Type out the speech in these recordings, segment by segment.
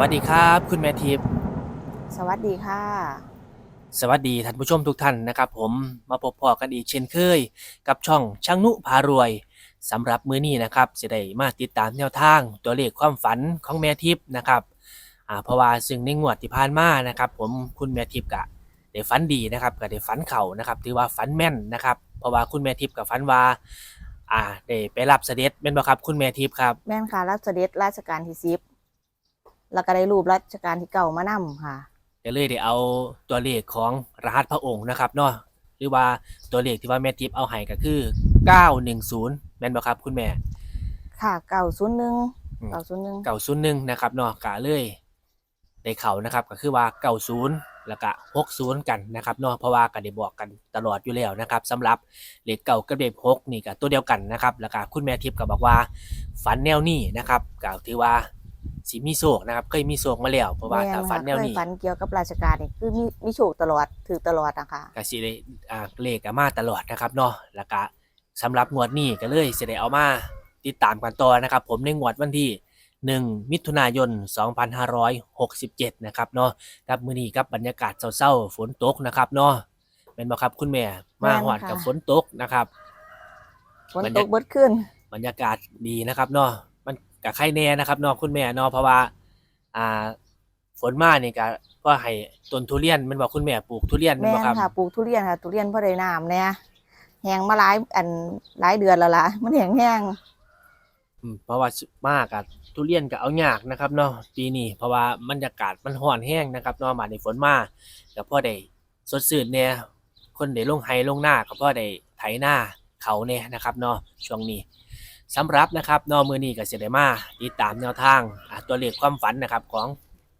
วัสดีครับ คุณแม่ทิพย์สวัสดีค่ะ สวัสดีท่านผู้ชมทุกท่านนะครับ ผมมาพบพอกันอีกเช่นเคย กับช่องช่างนุพารวยสำหรับมื้อนี้นะครับจะได้มาติดตามแนวทางตัวเลขความฝันของแม่ทิพย์นะครับอ่าเพราะว่าซึ่งในงวดที่ผ่านมานะครับ ผมคุณแม่ทิพย์กะได้ฝันดีนะครับก็ได้ฝันเข่านะครับ ถือว่าฝันแม่นนะครับ เพราะว่าคุณแม่ทิพย์กับฝันว่าอ่าได้ไปรับเสด็จเป็นบ่ครับคุณแม่ทิพย์ครับ แม่นค่ะรับเสด็จราชการที่สิบ แล้วก็ได้รูปราชการที่เก่ามานำค่ะก็เลยได้เอาตัวเลขของรหัสพระองค์นะครับเนาะหรือว่าตัวเลขที่ว่าแม่ทิพย์เอาให้ก็คือ 910แม่นบ่ครับคุณแม่ ค่ะเก่าศูนย์หนึ่งอืมเก่าศูนย์หนึ่ง901นะครับเนาะก็เลยได้เข้านะครับก็คือว่า90แล้วก็60กันนะครับเนาะเพราะว่าก็ได้บอกกันตลอดอยู่แล้วนะครับสำหรับเลขเก่ากับเลข6นี่ก็ตัวเดียวกันนะครับ แล้วก็คุณแม่ทิพย์ก็บอกว่าฝันแนวนี้นะครับก็ถือว่า สิมีโชคนะครับเคยมีโชคมาแล้วเพราะว่าถ้าฝันแนวเคยนี้ฝันเกี่ยวกับราชการนี่คือมีมีโชคตลอดถือตลอดนะคะก็สิได้อ่าเลขก็มาตลอดนะครับเนาะแล้วก็สำหรับงวดนี้ก็เลยสิได้เอามาติดตามกันต่อนะครับ ผมในงวดวันที่ 1 มิถุนายน 2567 นะครับเนาะกับมื้อนี้กับบรรยากาศเศร้าๆฝนตกนะครับเนาะแม่นบ่ครับคุณแม่มาฮอดกับฝนตกนะครับฝนบรรตยากกเบิดขึ้นบรรยากาศดีนะครับเนาะมัน ก็ใครแน่นะครับเนาะคุณแม่เนาะเพราะว่าอ่าฝนมานี่ก็ก็ให้ต้นทุเรียนแมันบอกคุณแม่ปลูกทุเรียนแม่นแม่บ่นครับ ค่ะปลูกทุเรียนค่ะทุเรียนพอได้น้ำเนี่ยแห้งมาหลายอันหลายเดือนแล้วล่ะ มันแห้งแห้งอืมเพราะว่ามากับทุเรียนก็เอายากนะครับเนาะปีนี้เพราะว่าบรรยากาศมันร้อนแห้งนะครับเนาะมาในฝนมาก็พอได้สดชื่นเนี่ยคนได้ลงไฮลงหน้าก็พอได้ไถหน้าเขาเนี่ยนะครับเนาะช่วงนี้ สำหรับนะครับเนาะมื้อนี้ก็สิได้มาติดตามแนวทางอ่าตัวเลขความฝันนะครับของ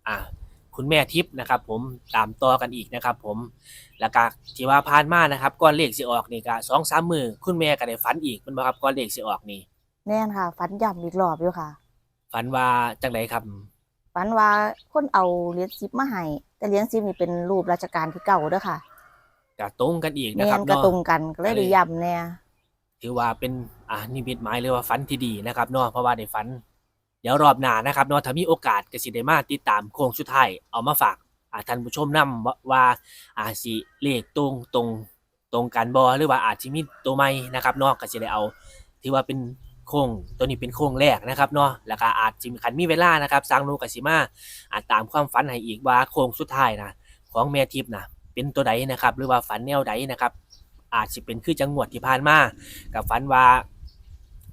อ่าคุณแม่ทิพย์นะครับ ผมตามต่อกันอีกนะครับ ผมแล้วก็ที่ว่าผ่านมานะครับก่อนเลขสิออกนี่ก็2-3มื้อคุณแม่ก็ได้ฝันอีกแมันบ่ครับก่อนเลขสิออกนี่แน่นค่ะฝันย่ำอีกรอบอยู่ค่ะ ฝันว่าจังไดครับฝันว่าคนเอาเหรียญซิปมาให้แต่เหรียญซิปนี่เป็นรูปราชการที่เก่าเด้อค่ะก็ตรงกันอีกนะแม่ครับนกระเนาะตรงกันก็เลยได้ย่ำเนี่ย ถือว่าเป็นอ่านิมิตหมายเลยว่าฝันที่ดีนะครับเนาะเพราะว่าได้ฝัน เดี๋ยวรอบหน้านะครับเนาะถ้ามีโอกาสก็สิได้มาติดตามโค้งสุดท้ายเอามาฝากอ่าท่านผู้ชมนํว่าว่าอาสิเลขตรงตรงตรงกันบ่หรือว่าอาจสิมีตัวใหม่นะครับเนาะก็สิได้เอาที่ว่าเป็นโค้งตัวนี้เป็นโค้งแรกนะครับเนาะแล้วก็อาจสิคันมีเวลานะครับสร้างโลกสิมาอ่าตามความฝันให้อีกว่าโค้งสุดท้ายนะของแม่ทิพย์นะเป็นตัวใดนะครับ หรือว่าฝันแนวใดนะครับ อาจสิเป็นคือจังหวัดที่ผ่านมากับฝันว่า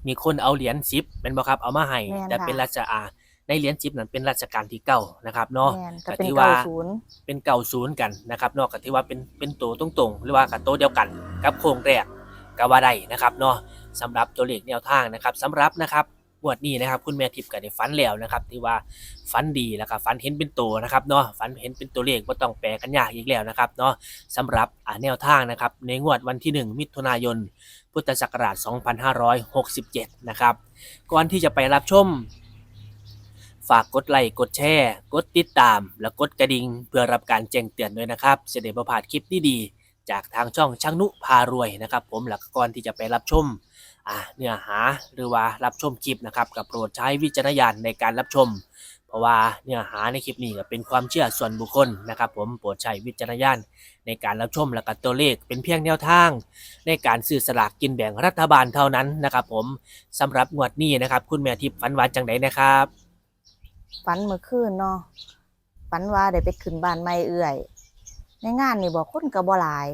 มีคนเอาเหรียญสิบเป็นบ่ครับเอามาให้แม่นแต่ค่ะเป็นราชอาในเหรียญสิบนั้นเป็นราชการที่เก้านะครับเนาะ แม่นก็ก็เป็นถือว่าเก้าศูนย์ เป็นเก่าศูนย์กันนะครับเนาะก็ถือว่าเป็นเป็นตัวตรงๆ หรือว่ากับตัวเดียวกันกับโครงแรกก็ว่าได้นะครับเนาะสำหรับตัวเลขแนวทางนะครับสำหรับนะครับ งวดนี้นะครับคุณแม่ทิพย์ก็ได้ฝันแล้วนะครับที่ว่าฝันดีแล้วก็ฝันเห็นเป็นตัวนะครับเนาะฝันเห็นเป็นตัวเลขบ่ต้องแปลกันยากอีกแล้วนะครับเนาะสำหรับอ่าแนวทางนะครับในงวดวันที่ 1 มิถุนายน พุทธศักราช 2567 นะครับก่อนที่จะไปรับชมฝากกดไลค์กดแชร์ กดติดตาม และกดกระดิ่งเพื่อรับการแจ้งเตือนด้วยนะครับจะได้ประพลาดคลิปดีๆ จากทางช่องช่างนุพารวยนะครับผมหลักก่อนที่จะไปรับชมเนื้อหาหรือว่ารับชมคลิปนะครับกับโปรดใช้วิจารณญาณในการรับชม เพราะว่าเนื้อหาในคลิปนี้เป็นความเชื่อส่วนบุคคลนะครับ ผมโปรดใช้วิจารณญาณในการรับชมและก็ตัวเลขเป็นเพียงแนวทาง ในการซื้อสลากกินแบ่งรัฐบาลเท่านั้นนะครับ ผมสำหรับงวดนี้นะครับ คุณแม่ทิพย์ฝันว่าจังไดนะครับฝันเมื่อคืนเนาะฝันว่าได้ไปขึ้นบ้านใหม่เอื่อย ในงานนี่บอกคนก็บ่หลาย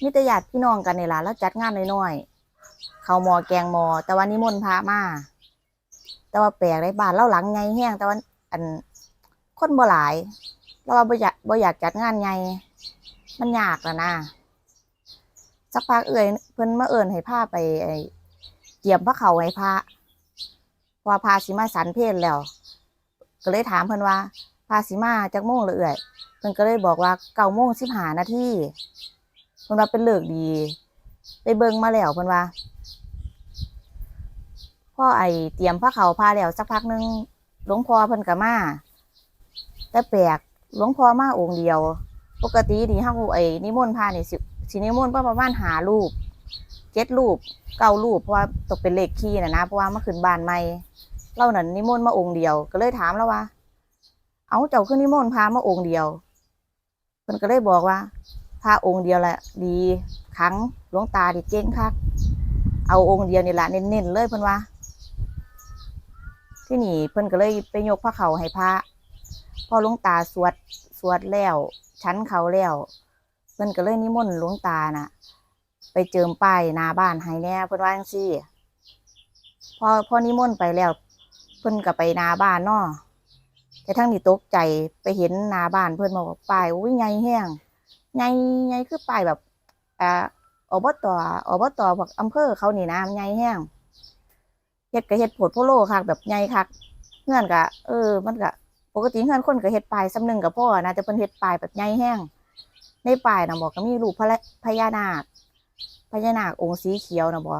มีแต่ญาติพี่น้องกันในี่ล่ะแล้วจัดงานน้อยๆเขาหมอแกงหมอ แต่ว่านิมนต์พระมาแต่ว่าแปลกได้บ้านเล่าหลังไงแห้งแต่ว่าอันคนบ่หลายเราบ่อยากบ่อยากจัดงานไงมันยากแล้วนะสักพักเอื่อยเพิ่นมาเอิ้นให้พาไปไอเกี่ยมพระเขาให้พระพระว่าพาสิมาสันเพศแล้ว ก็เลยถามเพิ่นว่าาสิมาจักโมงละเอื่อยเพิ่นก็เลยบอกว่าเก้าโมงสิบหานาทีเพิ่นว่าเป็นเลิกดี ไปเบิ่งมาแล้วเพิ่นว่าพ่อไอเตรียมผ้าเขาพาแล้วสักพักหนึงหลวงพ่อเพิ่นก็มาแต่แปลกหลวงพ่อมาองค์เดียว ปกตินี่เฮาไอ้นิมนต์พานี่สิสินิมนต์ประมาณหารูปเจ็ดรูปเก้ารูปเพราะว่าตกเป็นเลขคี่นะนะเพราะว่ามาขึ้นบ้านใหม่เรานั่นนิมนต์มาองค์เดียว ก็เลยถามแล้วว่า เอาเจ้าขึ้นนิมนต์พามาองค์เดียวเพิ่นก็เลยบอกว่าพาองค์เดียวแหละดีครั้งหลวงตาดิเก่งคักเอาองค์เดียวนี่ละเน้นๆเลยเพิ่นว่า ที่นี่เพิ่นก็เลยไปยกพระเขาให้พระพอหลวงตาสวดสวดแล้วชั้นเขาแล้วเพิ่นก็เลยนิมนต์หลวงตาน่ะ ไปเจิมป้ายนาบ้านให้แน่เพิ่นว่าจังซี่พอพอนิมนต์ไปแล้ว เพิ่นก็ไปนาบ้านเนาะ แต่ทั้งนี้ตกใจไปเห็นหน้าบ้านเพิ่อนบอกว่าป้ายอุ้ยใหญ่แห้งใหญ่ใหญ่คือป้ายแบบอ่าอบตอบตพวกอำเภอเขานี่นะใหญ่แห้งเฮ็ดก็เฮ็ดโพดโพโลคักแบบใหญ่คักเงื่อนก็เออ มันก็ปกติเงื่อนคนก็เฮ็ดป้ายซ้ำหนึงกับพ่อนะแต่เพิ่นเฮ็ดป้ายแบบใหญ่แห้งในป้ายนะบอกก็มีรูปพระพญานาคพญานาคองค์สีเขียวนะบอ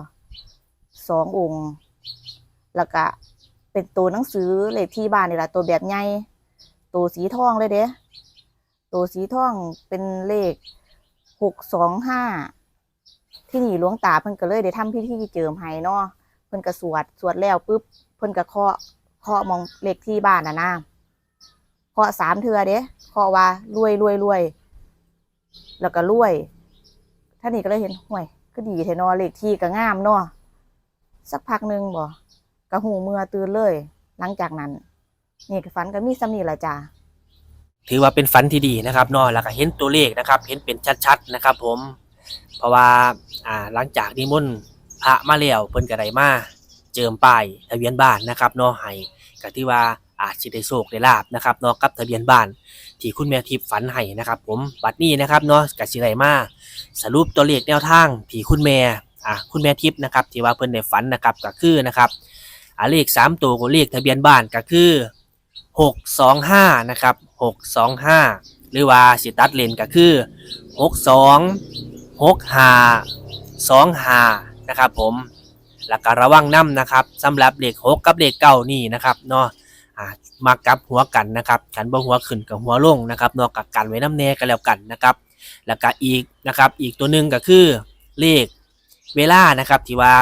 สององค์แล้วก็ เป็นตัวหนังสือเลขที่บ้านนี่แหละตัวแบบใหญ่ตัวสีทองเลยเด้ตัวสีทองเป็นเลขหกสองห้าที่นี่หลวงตาเพิ่นก็เลยได้ทำพิธีเจิมให้เนาะเพิ่นก็สวดสวดแล้วปุ๊บเพิ่นก็เคาะเคาะมองเลขที่บ้านน่ะนะเคาะสามเทือเด้เคาะว่ารวยรวยรวยแล้วก็รวยท่านนี่ก็เลยเห็นห่วย ก็ดีแท้เนอเลขที่ก็งามเนาะสักพักหนึ่งบ่ กระหูเมื่อตื่นเลย หลังจากนั้น นี่ก็ฝันก็มีซ้ำนี่ละจ้าถือว่าเป็นฝันที่ดีนะครับเนาะแล้วก็เห็นตัวเลขนะครับ เห็นเป็นชัดๆนะครับ ผม เพราะว่าอ่าหลังจากนิมนต์พระมาแล้วเพิ่นก็ได้มาเจิมป้ายทะเบียนบ้านนะครับเนาะให้ก็ที่ว่าอาจสิได้โชคได้ลาบนะครับเนาะกับทะเบียนบ้านที่คุณแม่ทิพย์ฝันให้นะครับ ผมบัดนี้นะครับเนาะก็สิได้มาสรุปตัวเลขแนวทางที่คุณแม่อ่าคุณแม่ทิพย์นะครับที่ว่าเพิ่นได้ฝันนะครับก็คือนะครับ อ่าเลขสามตัวของเลขทะเบียนบ้านก็คือหกสองห้านะครับหกสองห้าหรือว่าสิตัดเลนก็คือหกสองหกห้าสองห้านะครับผมแล้วก็ระวังน้ำนะครับสำหรับเลขหกกับเลขเก้านี่นะครับเนาะอ่ามากับหัวกันนะครับกันบ่หัวขึ้นกับหัวลงนะครับนาะกับกันไว้น้ำแน่กันแล้วกันนะครับ แล้วก็อีกนะครับอีกตัวหนึ่งก็คือเลขเวลานะครับที่ว่า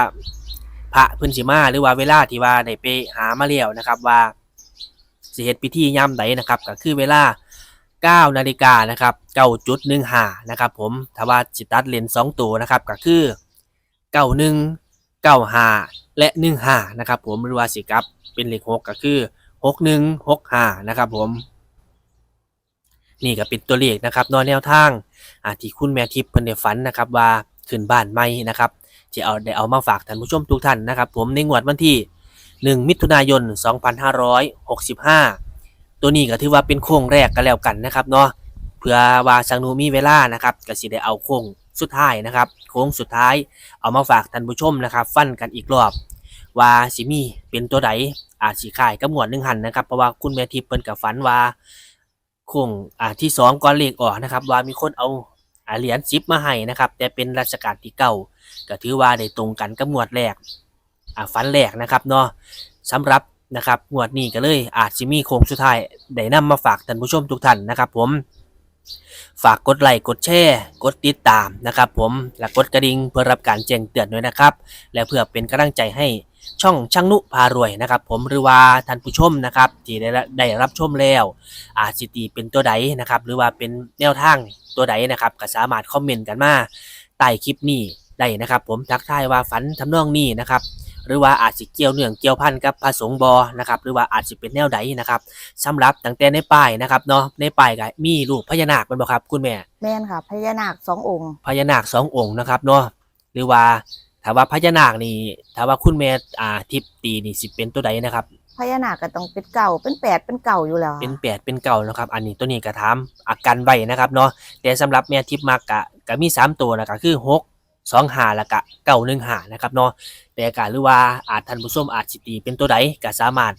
พระเพื้นสิมาหรือว่าเวลาที่ว่าได้ไปหามาแล้วนะครับว่าสิเฮ็ดพิธีย่ำใดนะครับ ก็คือเวลา 9 นาฬิกานะครับ9.15นะครับผมถ้าว่าจิตัดเลนส์2ตัวนะครับก็คือ 91 95 และ 15นะครับผมหรือว่าสิกลับเป็นเลข6ก็คือ 61 65นะครับผมนี่ก็เป็นตัวเลขนะครับนอนแนวทางอาที่คุณแม่ทิพย์เพิ่นได้ฝันนะครับว่าขึ้นบ้านใหม่นะครับ ที่เอาได้เอามาฝากท่านผู้ชมทุกท่านนะครับ ผมในงวดวันที่ 1 มิถุนายน 2565 ตัวนี้ก็ถือว่าเป็นโค้งแรกกันแล้วกันนะครับเนาะเพื่อว่าสังนูมีเวลานะครับก็สิได้เอาโค้งสุดท้ายนะครับ โค้งสุดท้ายเอามาฝากท่านผู้ชมนะครับ ฟันกันอีกรอบ ว่าสิมีเป็นตัวใดอาจสิขายกับหมวดหนึ่งหันนะครับเพราะว่าคุณแม่ทิพย์เพิ่นกับฝันว่าโค้งอ่าที่สองก่อนเลขออกนะครับ ว่ามีคนเอาอเหรียญซิปมาให้นะครับ แต่เป็นรัชกาลที่เก้า ก็ถือว่าได้ตรงกันกับหมวดแรกอ่าฝันแรกนะครับเนาะสำหรับนะครับงวดนี้ก็เลยอาจจะมีโค้งสุดท้ายได้นำมาฝากท่านผู้ชมทุกท่านนะครับ ผมฝากกดไลค์กดแชร์กดติดตามนะครับ ผมและกดกระดิ่งเพื่อรับการแจ้งเตือนด้วยนะครับ และเพื่อเป็นกำลังใจให้ช่องช่างนุพารวยนะครับ ผมหรือว่าท่านผู้ชมนะครับที่ได้รับได้รับชมแล้ว อาจสิตีเป็นตัวใดนะครับ หรือว่าเป็นแนวทางตัวใดนะครับก็สามารถคอมเมนต์กันมาใต้คลิปนี้ ได้นะครับ ผมทักทายว่าฝันทำนองนี้นะครับหรือว่าอาจสิเกี่ยวเนื่องเกี่ยวพันกับพระสงฆ์บอนะครับหรือว่าอาจสิเป็นแนวใดนะครับสำหรับตั้งแต่ในป้ายนะครับเนาะในป้ายก็มีรูปพญานาคเป็นบ่ครับคุณแม่แม่นค่ะพญานาคสององค์พญานาคสององค์นะครับเนาะหรือว่าถ้าว่าพญานาคนี่ถ้าว่าคุณแม่อ่าทิพย์ตีนี่สิเป็นตัวใดนะครับพญานาคก็ต้องเป็นเก่าเป็นแปดเป็นเก่าอยู่แล้ว เป็นแปดเป็นเก่านะครับ อันนี้ตัวนี้ก็ถามอาการไว้นะครับเนาะแต่สำหรับแม่ทิพย์มากกะก็มีสามตัวนะครับคือหก สองหาและก็เก้าหนึ่งหานะครับเนาะแต่การหรือว่าอาจทันผู้ชมอาจสิตีเป็นตัวใดก็สามารถ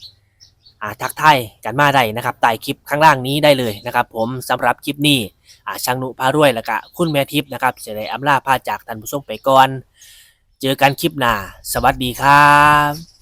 อ่าทักทายกันมาได้นะครับใต้คลิปข้างล่างนี้ได้เลยนะครับ ผมสำหรับคลิปนี้อาช่างนุพารวยและก็คุณแม่ทิพย์นะครับจะได้อำลาพาจากทันผู้ชมไปก่อน เจอกันคลิปหน้าสวัสดีครับ